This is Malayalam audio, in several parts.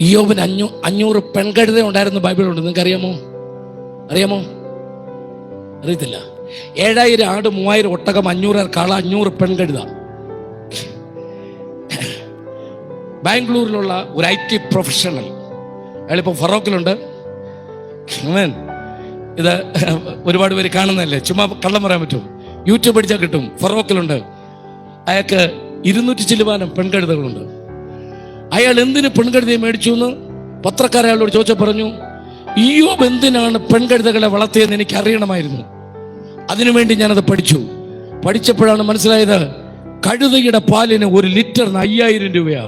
ഇയോബിന് അഞ്ഞൂ അഞ്ഞൂറ് പെൺകഴുത ഉണ്ടായിരുന്നു ബൈബിളുണ്ട്. നിങ്ങൾക്ക് അറിയാമോ? അറിയാമോ അറിയത്തില്ല. ഏഴായിരം ആട് മൂവായിരം ഒട്ടകം അഞ്ഞൂറ് കാള അഞ്ഞൂറ് പെൺകഴുത. ബാംഗ്ലൂരിലുള്ള ഒരു ഐ ടി പ്രൊഫഷണൽ അയാളിപ്പോൾ ഫറോക്കിലുണ്ട്. ഇത് ഒരുപാട് പേര് കാണുന്നതല്ലേ? ചുമ്മാ കള്ളം പറയാൻ പറ്റും യൂട്യൂബ് അടിച്ചാൽ കിട്ടും. ഫറോക്കിലുണ്ട്. അയാൾക്ക് ഇരുന്നൂറ്റി ചില്ലുവാനം പെൺകഴുതകളുണ്ട്. അയാൾ എന്തിന് പെൺകഴുതയെ മേടിച്ചു എന്ന് പത്രക്കാരയാളോട് ചോദിച്ച പറഞ്ഞു ഈയോബ് എന്തിനാണ് പെൺകഴുതകളെ വളർത്തിയെന്ന് എനിക്ക് അറിയണമായിരുന്നു. അതിനുവേണ്ടി ഞാനത് പഠിച്ചു. പഠിച്ചപ്പോഴാണ് മനസ്സിലായത് കഴുതയുടെ പാലിന് ഒരു ലിറ്ററിന് അയ്യായിരം രൂപയാ.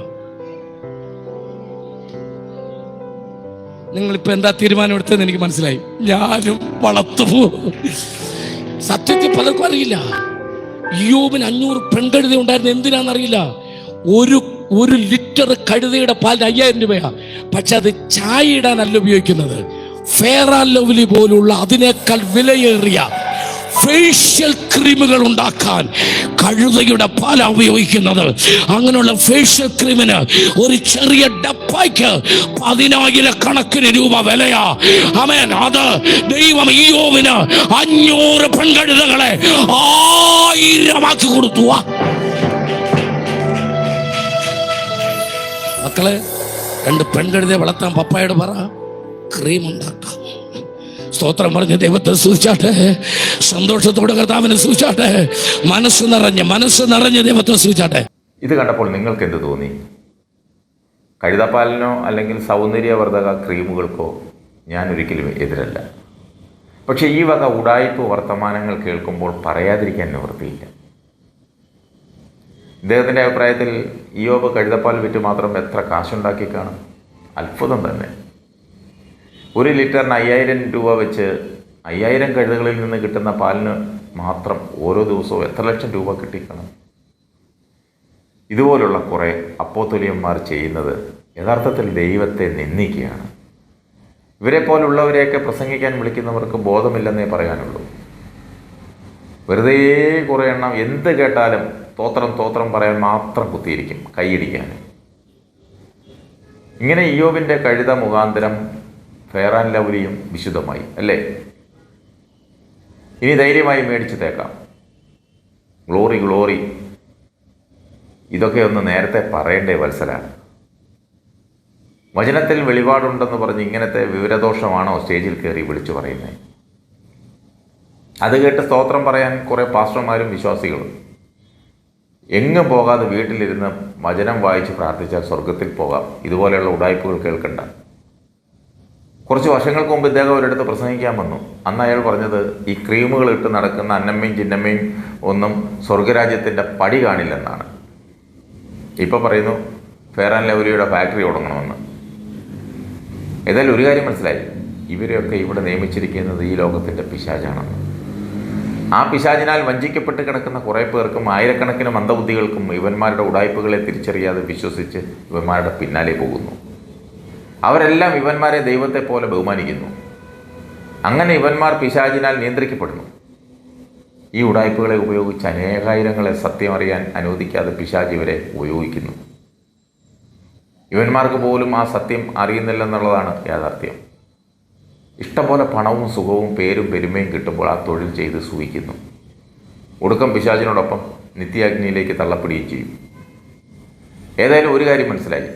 നിങ്ങളിപ്പോ എന്താ തീരുമാനം എടുത്തതെന്ന് എനിക്ക് മനസ്സിലായി. ഞാനും വളർത്തു സത്യത്തിൽ പലർക്കും അറിയില്ല. യോബിന് അഞ്ഞൂറ് പെൺകഴുത ഉണ്ടായിരുന്നു എന്തിനാണെന്നറിയില്ല. ഒരു ഒരു ലിറ്റർ കഴുതയുടെ പാലിന് അയ്യായിരം രൂപയാണ് പക്ഷെ അത് ചായ ഇടാനല്ല ഉപയോഗിക്കുന്നത്. ഫെയർ ആൻഡ് ലവ്ലി പോലുള്ള അതിനേക്കാൾ വിലയേറിയ ഫേഷ്യൽ ക്രീമുകൾ ഉണ്ടാക്കാൻ കഴുതയുടെ പാല ഉപയോഗിക്കുന്നത്. അങ്ങനെയുള്ള ഫേഷ്യൽ ക്രീമിന് ഒരു ചെറിയ ഡപ്പായ്ക്ക് പതിനായിരക്കണക്കിന് രൂപ വിലയാ. അമേൻ അത് ദൈവം ഈയോവിന് അഞ്ഞൂറ് പെൺകഴുതകളെ ആയിരമാക്കി കൊടുത്തു മക്കളെ രണ്ട് പെൺകഴുതയെ വളർത്താൻ പപ്പായോട് പറ. ക്രീം ഉണ്ടാക്കാം. സ്തോത്രം പറഞ്ഞ് ദൈവത്തെ സൂചിച്ചാട്ടെ. സന്തോഷത്തോടെ കർത്താവിനെ സൂചിച്ചാട്ടെ. മനസ്സ് നിറഞ്ഞ് മനസ്സ് നിറഞ്ഞ് ദൈവത്തെ സൂചിച്ചാട്ടെ. ഇത് കണ്ടപ്പോൾ നിങ്ങൾക്ക് എന്ത് തോന്നി? കഴുതപ്പാലിനോ അല്ലെങ്കിൽ സൗന്ദര്യവർദ്ധക ക്രീമുകൾക്കോ ഞാൻ ഒരിക്കലും എതിരല്ല. പക്ഷേ ഈ വക ഉടായ്പ വർത്തമാനങ്ങൾ കേൾക്കുമ്പോൾ പറയാതിരിക്കാൻ നിവൃത്തിയില്ല. ഇദ്ദേഹത്തിന്റെ അഭിപ്രായത്തിൽ ഇയോബ് കഴുതപ്പാൽ വിറ്റ് മാത്രം എത്ര കാശുണ്ടാക്കി കാണും അത്ഭുതം തന്നെ. ഒരു ലിറ്ററിന് അയ്യായിരം രൂപ വെച്ച് അയ്യായിരം കഴുതകളിൽ നിന്ന് കിട്ടുന്ന പാലിന് മാത്രം ഓരോ ദിവസവും എത്ര ലക്ഷം രൂപ കിട്ടിക്കണം ഇതുപോലുള്ള കുറേ അപ്പോത്തൊലിയന്മാർ ചെയ്യുന്നത് യഥാർത്ഥത്തിൽ ദൈവത്തെ നിന്ദിക്കുകയാണ്. ഇവരെ പോലുള്ളവരെയൊക്കെ പ്രസംഗിക്കാൻ വിളിക്കുന്നവർക്ക് ബോധമില്ലെന്നേ പറയാനുള്ളൂ. വെറുതെ കുറേ എണ്ണം എന്ത് കേട്ടാലും തോത്രം തോത്രം പറയാൻ മാത്രം കുത്തിയിരിക്കും കൈയിടിക്കാൻ. ഇങ്ങനെ ഇയോബിന്റെ കഴുത മുഖാന്തരം ഫെയറാൻ ലൗലിയും വിശുദ്ധമായി അല്ലേ? ഇനി ധൈര്യമായി മേടിച്ചു തേക്കാം. Glory glory. ഇതൊക്കെ ഒന്ന് നേരത്തെ പറയേണ്ട വത്സലാണ്. വചനത്തിൽ വെളിപാടുണ്ടെന്ന് പറഞ്ഞ് ഇങ്ങനത്തെ വിവരദോഷമാണോ സ്റ്റേജിൽ കയറി വിളിച്ചു പറയുന്നത്? അത് കേട്ട് സ്തോത്രം പറയാൻ കുറേ പാസ്റ്റർമാരും വിശ്വാസികളും എങ്ങും പോകാതെ വീട്ടിലിരുന്ന് വചനം വായിച്ച് പ്രാർത്ഥിച്ചാൽ സ്വർഗത്തിൽ പോകാം. ഇതുപോലെയുള്ള ഉടായ്പകൾ കേൾക്കണ്ട. കുറച്ച് വർഷങ്ങൾക്ക് മുമ്പ് ഇദ്ദേഹം ഒരിടത്ത് പ്രസംഗിക്കാൻ വന്നു. അന്ന് അയാൾ പറഞ്ഞത് ഈ ക്രീമുകൾ ഇട്ട് നടക്കുന്ന അന്നമ്മയും ചിന്നമ്മയും ഒന്നും സ്വർഗരാജ്യത്തിന്റെ പടി കാണില്ലെന്നാണ്. ഇപ്പോൾ പറയുന്നു ഫെയർ ആൻഡ് ലവലിയുടെ ഫാക്ടറി തുടങ്ങണമെന്ന്. ഏതായാലും ഒരു കാര്യം മനസ്സിലായി. ഇവരെയൊക്കെ ഇവിടെ നിയമിച്ചിരിക്കുന്നത് ഈ ലോകത്തിന്റെ പിശാചാണെന്ന്. ആ പിശാചിനാൽ വഞ്ചിക്കപ്പെട്ട് കിടക്കുന്ന കുറേ പേർക്കും ആയിരക്കണക്കിന് മന്ദബുദ്ധികൾക്കും ഇവന്മാരുടെ ഉടായ്പകളെ തിരിച്ചറിയാതെ വിശ്വസിച്ച് ഇവന്മാരുടെ പിന്നാലെ പോകുന്നു. അവരെല്ലാം ഇവന്മാരെ ദൈവത്തെ പോലെ ബഹുമാനിക്കുന്നു. അങ്ങനെ ഇവന്മാർ പിശാചിനാൽ നിയന്ത്രിക്കപ്പെടുന്നു. ഈ ഉടായ്പകളെ ഉപയോഗിച്ച് അനേകായിരങ്ങളെ സത്യം അറിയാൻ അനുവദിക്കാതെ പിശാജ് ഇവരെ ഉപയോഗിക്കുന്നു. ഇവന്മാർക്ക് പോലും ആ സത്യം അറിയുന്നില്ലെന്നുള്ളതാണ് യാഥാർത്ഥ്യം. ഇഷ്ടംപോലെ പണവും സുഖവും പേരും പെരുമയും കിട്ടുമ്പോൾ ആ തൊഴിൽ ചെയ്ത് സൂഹിക്കുന്നു ഒടുക്കം പിശാചിനോടൊപ്പം നിത്യാഗ്നിയിലേക്ക് തള്ളപ്പെടുകയും ചെയ്യും. ഏതായാലും ഒരു കാര്യം മനസ്സിലായി.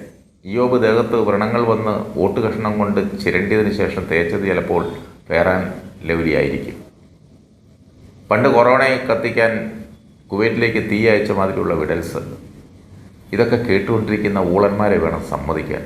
യോബ് ദേഹത്ത് വ്രണങ്ങൾ വന്ന് ഓട്ട് കഷ്ണം കൊണ്ട് ചിരണ്ടിയതിന് ശേഷം തേച്ചത് ചിലപ്പോൾ പേറാൻ ലവലിയായിരിക്കും. പണ്ട് കൊറോണയെ കത്തിക്കാൻ കുവൈറ്റിലേക്ക് തീ അയച്ച മാതിരിയുള്ള വിടൽസ്. ഇതൊക്കെ കേട്ടുകൊണ്ടിരിക്കുന്ന ഊളന്മാരെ വേണം സമ്മതിക്കാൻ.